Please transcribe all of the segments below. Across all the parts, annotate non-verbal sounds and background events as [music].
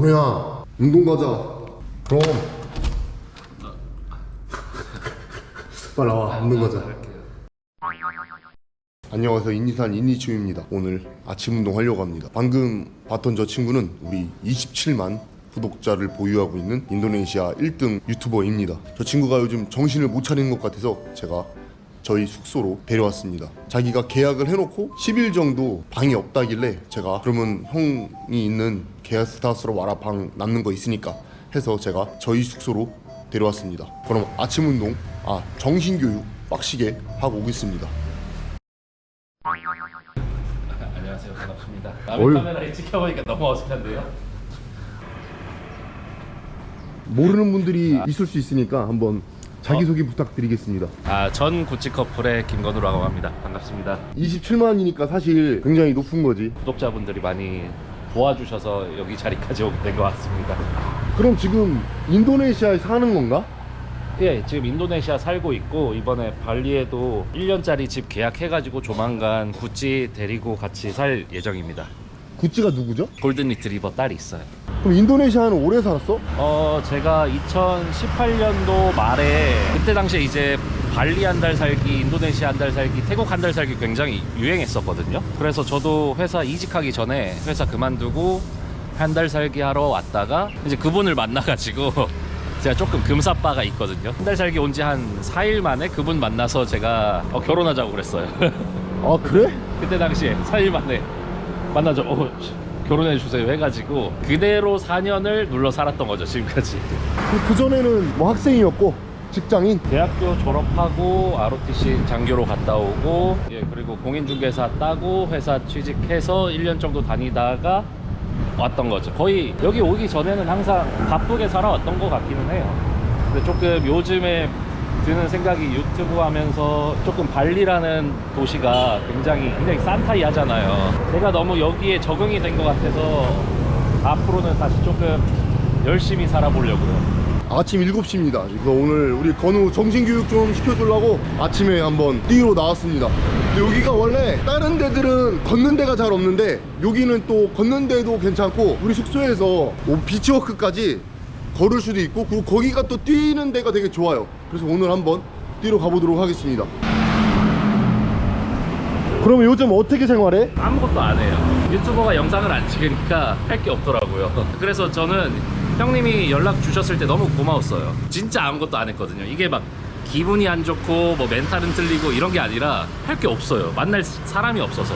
건우야 운동 가자. 그럼. 빨리 나와 운동 가자. 안녕하세요 인니산 인니치우입니다. 오늘 아침 운동 하려고 합니다. 방금 봤던 저 친구는 우리 27만 구독자를 보유하고 있는 인도네시아 1등 유튜버입니다. 저 친구가 요즘 정신을 못 차리는 것 같아서 제가 저희 숙소로 데려왔습니다. 자기가 계약을 해놓고 10일 정도 방이 없다길래 제가 그러면 형이 있는 게스트하우스로 와라 방 남는 거 있으니까 해서 제가 저희 숙소로 데려왔습니다. 그럼 아침 운동, 아 정신 교육 빡시게 하고 오겠습니다. [laughs] 안녕하세요 반갑습니다. 남의 카메라에 찍혀보니까 너무 어색한데요? 모르는 분들이 있을 수 있으니까 한번 자기 소개 부탁드리겠습니다. 아전 구찌 커플의 김건우라고 합니다 반갑습니다 27만이니까 사실 굉장히 높은 거지. 구독자분들이 많이 도와주셔서 여기 자리까지 오게 된 것 같습니다 그럼 지금 인도네시아에 사는 건가? 예 지금 인도네시아 살고 있고 이번에 발리에도 1년짜리 집 계약해가지고 조만간 구찌 데리고 같이 살 예정입니다 구찌가 누구죠? 골든 리트리버 딸이 있어요 그럼 인도네시아는 오래 살았어? 어 제가 2018년도 말에 그때 당시에 이제 발리 한 달 살기, 인도네시아 한 달 살기, 태국 한 달 살기 굉장히 유행했었거든요. 그래서 저도 회사 이직하기 전에 회사 그만두고 한 달 살기 하러 왔다가 이제 그분을 만나가지고 [laughs] 제가 조금 금사빠가 있거든요. 한 달 살기 온 지 한 4일 만에 그분 만나서 제가 어, 결혼하자고 그랬어요. [laughs] 아 그래? 그때 당시에 4일 만에 만나죠. 어, 결혼해 주세요 해가지고 그대로 4년을 눌러 살았던 거죠 지금까지. 그 전에는 뭐 학생이었고 직장인. 대학교 졸업하고 ROTC 장교로 갔다 오고 예 그리고 공인중개사 따고 회사 취직해서 1년 정도 다니다가 왔던 거죠. 거의 여기 오기 전에는 항상 바쁘게 살아왔던 것 같기는 해요. 근데 조금 요즘에 드는 생각이 유튜브 하면서 조금 발리라는 도시가 굉장히 굉장히 산타이 하잖아요. 제가 너무 여기에 적응이 된 것 같아서 앞으로는 다시 조금 열심히 살아보려고요. 아침 7시입니다. 그래서 오늘 우리 건우 정신교육 좀 시켜주려고 아침에 한번 뛰러 나왔습니다. 여기가 원래 다른 데들은 걷는 데가 잘 없는데 여기는 또 걷는 데도 괜찮고 우리 숙소에서 뭐 비치워크까지 걸을 수도 있고 그리고 거기가 또 뛰는 데가 되게 좋아요. 그래서 오늘 한번 뛰러 가보도록 하겠습니다. 그러면 요즘 어떻게 생활해? 아무것도 안 해요. 유튜버가 영상을 안 찍으니까 할 게 없더라고요. 그래서 저는 형님이 연락 주셨을 때 너무 고마웠어요. 진짜 아무것도 안 했거든요. 이게 막 기분이 안 좋고 뭐 멘탈은 틀리고 이런 게 아니라 할 게 없어요. 만날 사람이 없어서.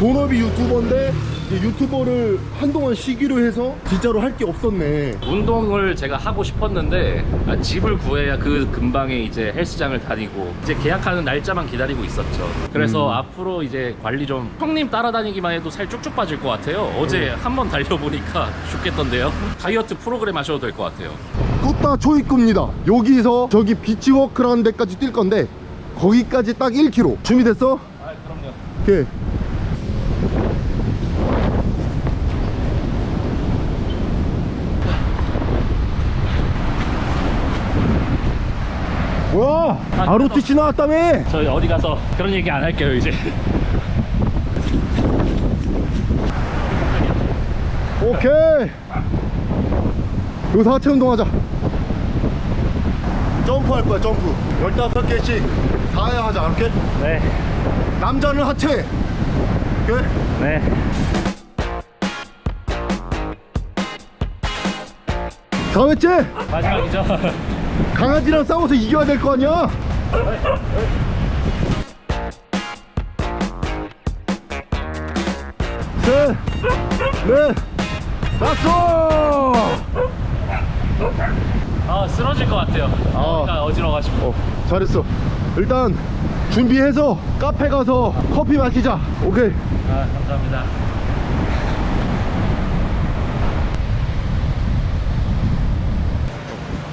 본업이 유튜버인데 유튜버를 한동안 쉬기로 해서 진짜로 할 게 없었네. 운동을 제가 하고 싶었는데 아, 집을 구해야 그 근방에 이제 헬스장을 다니고 이제 계약하는 날짜만 기다리고 있었죠. 그래서 앞으로 이제 관리 좀 형님 따라다니기만 해도 살 쭉쭉 빠질 것 같아요. 어제 한번 달려보니까 [laughs] 죽겠던데요. 다이어트 프로그램 하셔도 될 것 같아요. 뚜따 초입구입니다. 여기서 저기 비치워크라는 데까지 뛸 건데 거기까지 딱 1km. 준비됐어? 아 그럼요. 오케이. 뭐야? ROTC 나왔다며? 저희 어디 가서 그런 얘기 안 할게요 이제. 오케이. 여기서 하체 운동하자. 점프 할 거야, 점프. 15개씩 4회 하자, 이렇게? 네. 남자는 하체. 오케이? 네. 다 했지? 마지막이죠. 강아지랑 싸워서 이겨야 될 거 아니야? 셋, 넷, 다섯! 아 쓰러질 것 같아요. 아. 아. 어지러워가지고. 어, 잘했어. 일단 준비해서 카페 가서 커피 마시자. 오케이. 아 감사합니다.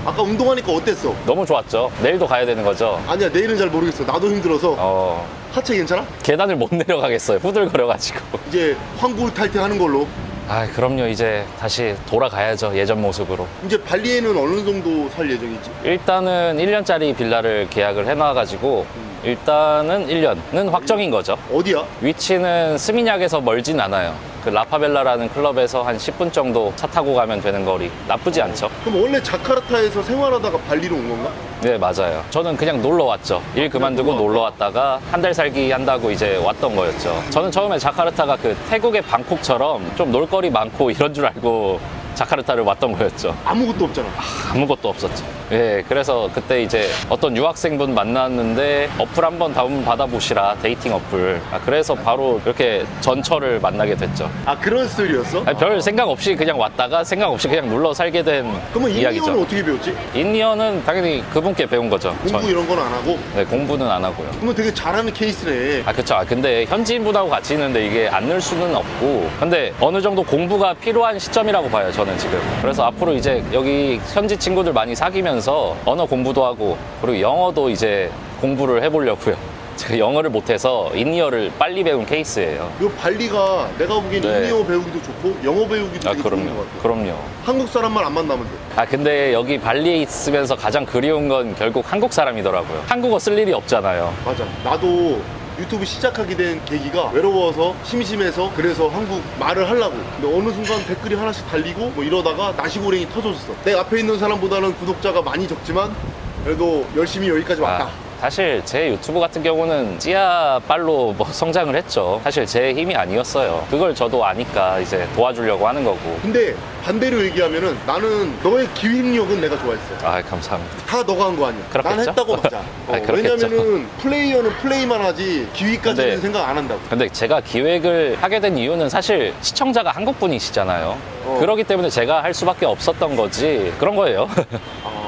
아까 운동하니까 어땠어? 너무 좋았죠. 내일도 가야 되는 거죠. 아니야, 내일은 잘 모르겠어. 나도 힘들어서. 어 하체 괜찮아? 계단을 못 내려가겠어요. 후들거려가지고. [laughs] 이제 황골탈퇴 하는 걸로. 아 그럼요. 이제 다시 돌아가야죠. 예전 모습으로. 이제 발리에는 어느 정도 살 예정이지? 일단은 1년짜리 빌라를 계약을 해놔가지고 일단은 1년은 확정인 거죠. 어디야? 위치는 스미냑에서 멀진 않아요. 그 라파벨라라는 클럽에서 한 10분 정도 차 타고 가면 되는 거리. 나쁘지 않죠? 그럼 원래 자카르타에서 생활하다가 발리로 온 건가? 네, 맞아요. 저는 그냥 놀러 왔죠. 일 그만두고 놀러 놀러 왔다가 한 달 살기 한다고 이제 왔던 거였죠. 저는 처음에 자카르타가 그 태국의 방콕처럼 좀 놀거리 많고 이런 줄 알고 자카르타를 왔던 거였죠. 아무것도 없잖아. 아무것도 없었죠. 예, 그래서 그때 이제 어떤 유학생분 만났는데 어플 한번 다운 받아보시라 데이팅 어플. 아, 그래서 바로 이렇게 전철을 만나게 됐죠. 아 그런 스토리였어? 아니, 별 생각 없이 그냥 왔다가 생각 없이 그냥 눌러 살게 된 그러면 이야기죠. 인디언은 어떻게 배웠지? 인디언은 당연히 그분께 배운 거죠. 공부 전- 이런 건 안 하고? 네, 공부는 안 하고요. 그러면 되게 잘하는 케이스네. 아, 그쵸. 아, 근데 현지인분하고 같이 있는데 이게 안 늘 수는 없고. 근데 어느 정도 공부가 필요한 시점이라고 봐요, 저는 지금. 그래서 앞으로 이제 여기 현지 친구들 많이 사귀면서 언어 공부도 하고, 그리고 영어도 이제 공부를 해보려고요. [laughs] 제가 영어를 못해서 인이어를 빨리 배운 케이스예요. 이 발리가 내가 보기엔 네. 인디어 배우기도 좋고 영어 배우기도 아, 되게 좋은 그럼요. 것 같아. 그럼요. 한국 사람만 안 만나면 돼. 아, 근데 여기 발리에 있으면서 가장 그리운 건 결국 한국 사람이더라고요. 한국어 쓸 일이 없잖아요. 맞아. 나도 유튜브 시작하게 된 계기가 외로워서 심심해서 그래서 한국 말을 하려고. 근데 어느 순간 댓글이 하나씩 달리고 뭐 이러다가 나시고랭이 터졌어. 내 앞에 있는 사람보다는 구독자가 많이 적지만 그래도 열심히 여기까지 왔다. 아, 사실 제 유튜브 같은 경우는 찌아빨로 뭐 [laughs] 성장을 했죠. 사실 제 힘이 아니었어요. 그걸 저도 아니까 이제 도와주려고 하는 거고. 근데 반대로 얘기하면은 나는 너의 기획력은 내가 좋아했어. 아, 감사합니다. 다 너가 한 거 아니야. 그렇겠죠? 난 했다고 맞아. [laughs] 어, 아니, 그렇겠죠. 왜냐면은 플레이어는 플레이만 하지 기획까지는 네. 생각 안 한다고. 근데 제가 기획을 하게 된 이유는 사실 시청자가 한국 분이시잖아요. 어. 그렇기 때문에 제가 할 수밖에 없었던 거지. 그런 거예요. [laughs] 아,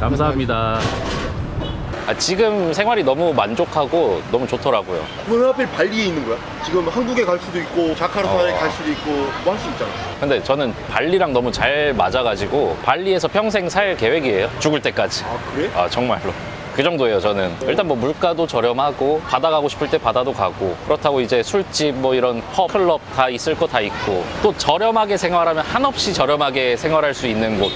감사합니다. 아, 지금 생활이 너무 만족하고 너무 좋더라고요. 왜 하필 발리에 있는 거야? 지금 한국에 갈 수도 있고 자카르타에 어. 갈 수도 있고 뭐 할 수 있잖아. 근데 저는 발리랑 너무 잘 맞아가지고 발리에서 평생 살 계획이에요. 죽을 때까지. 아 그래? 아 정말로 그 정도예요 저는 일단 뭐 물가도 저렴하고 바다 가고 싶을 때 바다도 가고 그렇다고 이제 술집 뭐 이런 펍 클럽 다 있을 거 다 있고 또 저렴하게 생활하면 한없이 저렴하게 생활할 수 있는 곳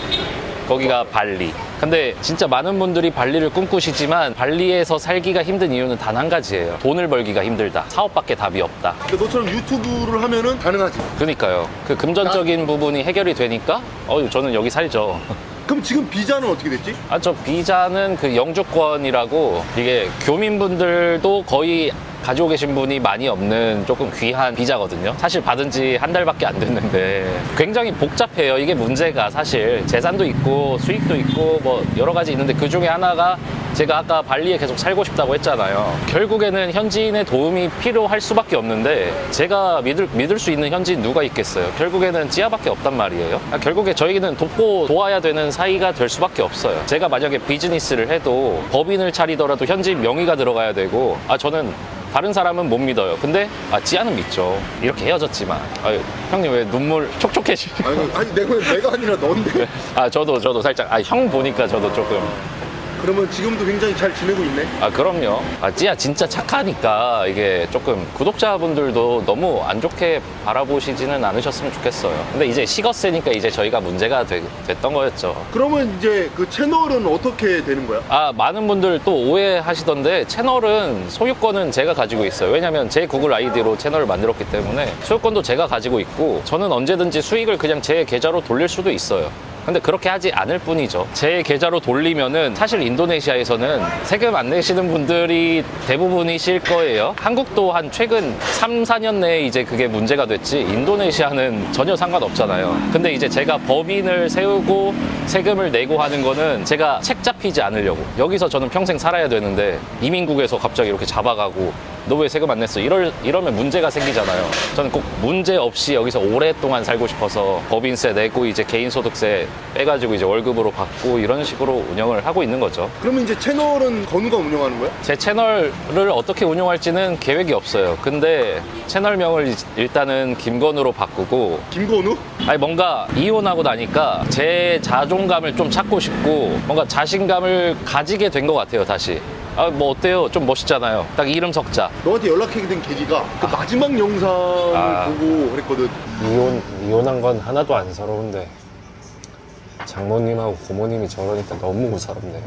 거기가 발리 근데 진짜 많은 분들이 발리를 꿈꾸시지만 발리에서 살기가 힘든 이유는 단 한 가지예요. 돈을 벌기가 힘들다. 사업밖에 답이 없다. 근데 너처럼 유튜브를 하면은 가능하지. 그러니까요. 그 금전적인 부분이 해결이 되니까? 어 저는 여기 살죠. [laughs] 그럼 지금 비자는 어떻게 됐지? 아, 저 비자는 그 영주권이라고 이게 교민분들도 거의 가지고 계신 분이 많이 없는 조금 귀한 비자거든요. 사실 받은 지 한 달밖에 안 됐는데 굉장히 복잡해요. 이게 문제가 사실 재산도 있고 수익도 있고 뭐 여러 가지 있는데 그 중에 하나가 제가 아까 발리에 계속 살고 싶다고 했잖아요. 결국에는 현지인의 도움이 필요할 수밖에 없는데 제가 믿을, 믿을 수 있는 현지인 누가 있겠어요. 결국에는 찌아밖에 없단 말이에요. 아, 결국에 저희는 돕고 도와야 되는 사이가 될 수밖에 없어요. 제가 만약에 비즈니스를 해도 법인을 차리더라도 현지인 명의가 들어가야 되고 아 저는 다른 사람은 못 믿어요. 근데 아 찌아는 믿죠. 이렇게 헤어졌지만 아유, 형님 왜 눈물 촉촉해지? 아니, 아니 내가 내가 아니라 너인데. 아 저도 저도 살짝 아 형 보니까 저도 조금 그러면 지금도 굉장히 잘 지내고 있네. 아 그럼요. 아 찌야 진짜 착하니까 이게 조금 구독자분들도 너무 안 좋게 바라보시지는 않으셨으면 좋겠어요. 근데 이제 식었으니까 이제 저희가 문제가 되- 됐던 거였죠. 그러면 이제 그 채널은 어떻게 되는 거야? 아 많은 분들 또 오해하시던데 채널은 소유권은 제가 가지고 있어요. 왜냐면 제 구글 아이디로 채널을 만들었기 때문에 소유권도 제가 가지고 있고 저는 언제든지 수익을 그냥 제 계좌로 돌릴 수도 있어요. 근데 그렇게 하지 않을 뿐이죠. 제 계좌로 돌리면은 사실 인도네시아에서는 세금 안 내시는 분들이 대부분이실 거예요. 한국도 한 최근 3, 4년 내에 이제 그게 문제가 됐지 인도네시아는 전혀 상관없잖아요. 근데 이제 제가 법인을 세우고 세금을 내고 하는 거는 제가 책 잡히지 않으려고. 여기서 저는 평생 살아야 되는데 이민국에서 갑자기 이렇게 잡아가고 너 왜 세금 안 냈어? 이럴, 이러면 문제가 생기잖아요. 저는 꼭 문제 없이 여기서 오랫동안 살고 싶어서 법인세 내고 이제 개인소득세 빼가지고 이제 월급으로 받고 이런 식으로 운영을 하고 있는 거죠. 그러면 이제 채널은 건우가 운영하는 거야? 제 채널을 어떻게 운영할지는 계획이 없어요. 근데 채널명을 일단은 김건우로 바꾸고 김건우? 아니 뭔가 이혼하고 나니까 제 자존감을 좀 찾고 싶고 뭔가 자신감을 가지게 된 것 같아요 다시 아 뭐 어때요 좀 멋있잖아요 딱 이름 석자 너한테 연락하게 된 계기가 그 마지막 영상을 아. 보고 그랬거든. 이혼, 이혼한 건 하나도 안 서러운데 장모님하고 고모님이 저러니까 너무 무서럽네요.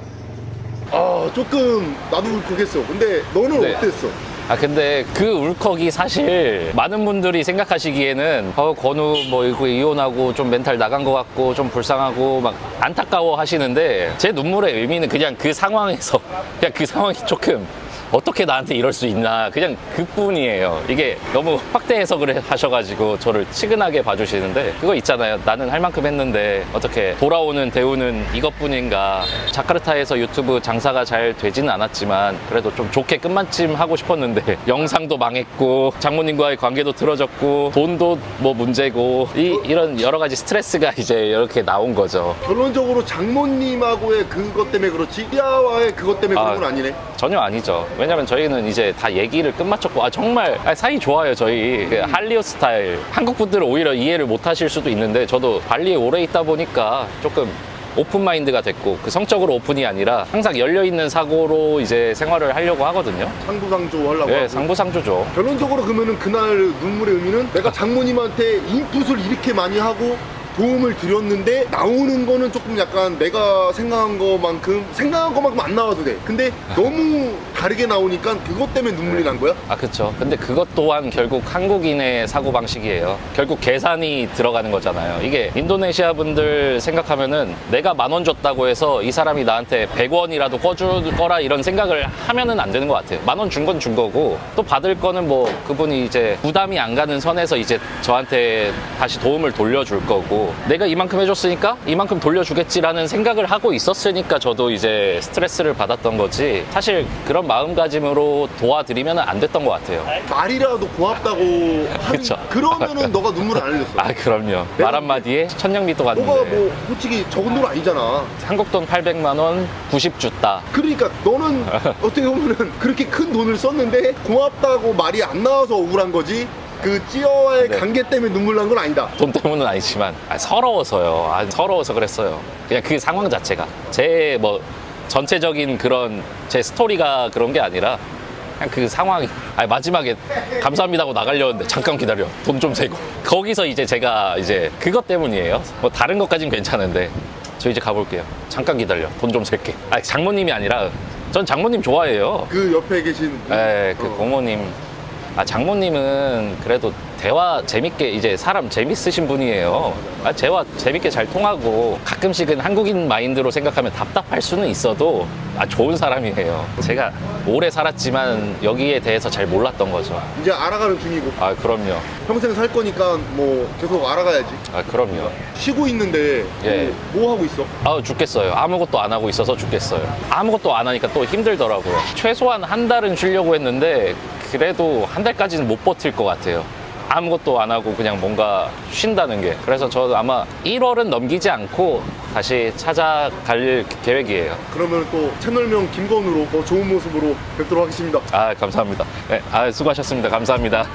아 조금 나도 울컥했어. 근데 너는 네. 어땠어? 아 근데 그 울컥이 사실 많은 분들이 생각하시기에는 어 건우 뭐 이거 이혼하고 좀 멘탈 나간 것 같고 좀 불쌍하고 막 안타까워 하시는데 제 눈물의 의미는 그냥 그 상황에서 [laughs] 그냥 그 상황이 조금 어떻게 나한테 이럴 수 있나? 그냥 그뿐이에요. 이게 너무 확대 해석을 하셔가지고 저를 치근하게 봐주시는데 그거 있잖아요. 나는 할 만큼 했는데 어떻게 돌아오는 대우는 이것뿐인가? 자카르타에서 유튜브 장사가 잘 되지는 않았지만 그래도 좀 좋게 끝마침 하고 싶었는데 [laughs] 영상도 망했고 장모님과의 관계도 틀어졌고 돈도 뭐 문제고 이, 이런 여러 가지 스트레스가 [laughs] 이제 이렇게 나온 거죠. 결론적으로 장모님하고의 그것 때문에 그렇지? 띠아와의 그것 때문에 그런 아. 건 아니네? 전혀 아니죠. 왜냐면 저희는 이제 다 얘기를 끝마쳤고, 아, 정말 아, 사이 좋아요, 저희. 그 할리우드 스타일. 한국 분들은 오히려 이해를 못 하실 수도 있는데, 저도 발리에 오래 있다 보니까 조금 오픈 마인드가 됐고, 그 성적으로 오픈이 아니라 항상 열려있는 사고로 이제 생활을 하려고 하거든요. 상부상조 하려고 네, 하고. 상부상조죠. 결론적으로 그러면은 그날 눈물의 의미는 내가 장모님한테 인풋을 이렇게 많이 하고 도움을 드렸는데 나오는 거는 조금 약간 내가 생각한 것만큼 생각한 것만큼 안 나와도 돼. 근데 너무 다르게 나오니까 그것 때문에 눈물이 난 거야? 아, 그쵸. 근데 그것 또한 결국 한국인의 사고 방식이에요. 결국 계산이 들어가는 거잖아요. 이게 인도네시아 분들 생각하면은 내가 만 원 줬다고 해서 이 사람이 나한테 100원이라도 꺼줄 거라 이런 생각을 하면은 안 되는 것 같아요. 만 원 준 건 준 거고 또 받을 거는 뭐 그분이 이제 부담이 안 가는 선에서 이제 저한테 다시 도움을 돌려줄 거고 내가 이만큼 해줬으니까 이만큼 돌려주겠지라는 생각을 하고 있었으니까 저도 이제 스트레스를 받았던 거지 사실 그런 마 음가짐으로 도와드리면 안 됐던 것 같아요. 말이라도 고맙다고 하는 그쵸. 그러면은 [laughs] 너가 눈물 안 흘렸어. 아 그럼요 말 한마디에 천냥빚도 너가 갔는데 뭐 솔직히 적은 돈 아니잖아. 한국 돈 800만 원 90주 따 그러니까 너는 [laughs] 어떻게 보면은 그렇게 큰 돈을 썼는데 고맙다고 말이 안 나와서 억울한 거지. 그 찌어와의 네. 관계 때문에 눈물 난 건 아니다. 돈 때문은 아니지만 아, 서러워서요 아, 서러워서 그랬어요 그냥 그 상황 자체가 제 뭐 전체적인 그런 제 스토리가 그런 게 아니라 그냥 그 상황이 아니, 마지막에 감사합니다 하고 나가려는데 잠깐 기다려. 돈 좀 세고. 거기서 이제 제가 이제 그것 때문이에요. 뭐 다른 것까진 괜찮은데 저 이제 가볼게요. 잠깐 기다려. 돈 좀 셀게. 아 장모님이 아니라 전 장모님 좋아해요. 그 옆에 계신 네, 그 어. 고모님. 아, 장모님은 그래도 대화 재밌게 이제 사람 재밌으신 분이에요. 아, 대화 재밌게 잘 통하고 가끔씩은 한국인 마인드로 생각하면 답답할 수는 있어도 아, 좋은 사람이에요. 제가 오래 살았지만 여기에 대해서 잘 몰랐던 거죠. 이제 알아가는 중이고 아, 그럼요. 평생 살 거니까 뭐 계속 알아가야지. 아, 그럼요. 쉬고 있는데 예. 뭐, 뭐 하고 있어? 아우 죽겠어요. 아무것도 안 하고 있어서 죽겠어요. 아무것도 안 하니까 또 힘들더라고요. 최소한 한 달은 쉬려고 했는데 그래도 한 달까지는 못 버틸 것 같아요. 아무것도 안 하고 그냥 뭔가 쉰다는 게. 그래서 저 아마 1월은 넘기지 않고 다시 찾아갈 계획이에요. 그러면 또 채널명 김건우로 더 좋은 모습으로 뵙도록 하겠습니다. 아 감사합니다. 네, 아 수고하셨습니다. 감사합니다.